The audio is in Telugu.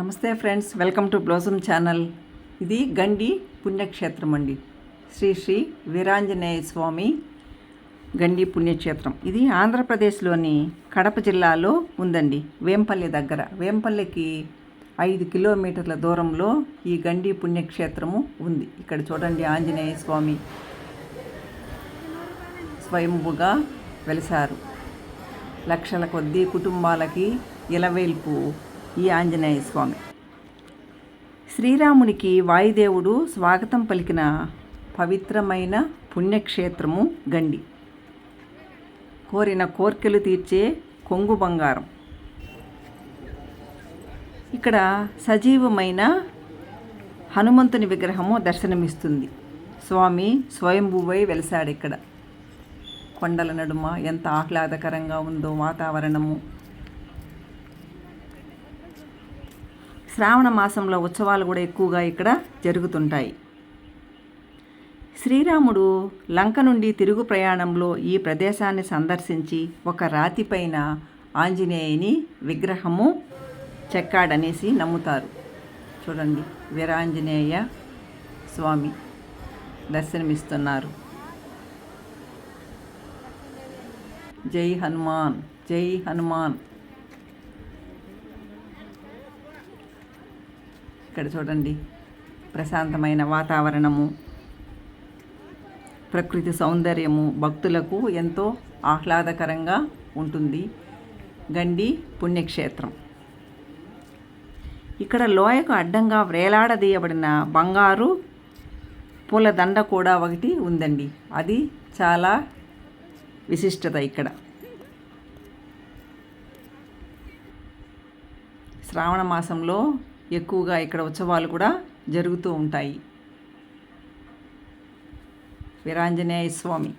నమస్తే friends welcome to blossom channel. ఇది గండి పుణ్యక్షేత్రం అండి. శ్రీ శ్రీ వీరాంజనేయ స్వామి గండి పుణ్యక్షేత్రం. ఇది ఆంధ్రప్రదేశ్లోని కడప జిల్లాలో ఉందండి వేంపల్లి దగ్గర. వేంపల్లికి ఐదు కిలోమీటర్ల దూరంలో ఈ గండి పుణ్యక్షేత్రము ఉంది. ఇక్కడ చూడండి ఆంజనేయ స్వామి స్వయంభుగా వెలిసారు లక్షల కొద్దీ కుటుంబాలకి ఇలవేల్పు ఈ ఆంజనేయ స్వామి. శ్రీరామునికి వాయుదేవుడు స్వాగతం పలికిన పవిత్రమైన పుణ్యక్షేత్రము గండి. కోరిన కోర్కెలు తీర్చే కొంగు బంగారం. ఇక్కడ సజీవమైన హనుమంతుని విగ్రహము దర్శనమిస్తుంది. స్వామి స్వయంభూవై వెలసాడు ఇక్కడ. కొండల నడుమ ఎంత ఆహ్లాదకరంగా ఉందో వాతావరణము. శ్రావణ మాసంలో ఉత్సవాలు కూడా ఎక్కువగా ఇక్కడ జరుగుతుంటాయి. శ్రీరాముడు లంక నుండి తిరుగు ప్రయాణంలో ఈ ప్రదేశాన్ని సందర్శించి ఒక రాతిపైన ఆంజనేయుని విగ్రహము చెక్కాడనేసి నమ్ముతారు. చూడండి వీరాంజనేయ స్వామి దర్శనమిస్తున్నారు. జై హనుమాన్ జై హనుమాన్. ఇక్కడ చూడండి. ప్రశాంతమైన వాతావరణము. ప్రకృతి సౌందర్యము భక్తులకు ఎంతో ఆహ్లాదకరంగా ఉంటుంది. గండి పుణ్యక్షేత్రం. ఇక్కడ లోయకు అడ్డంగా వేలాడదీయబడిన బంగారు పూలదండ కూడా ఒకటి ఉందండి. అది చాలా విశిష్టత ఇక్కడ. శ్రావణ మాసంలో ఎక్కువగా ఇక్కడ ఉత్సవాలు కూడా జరుగుతూ ఉంటాయి. వీరాంజనేయ స్వామి.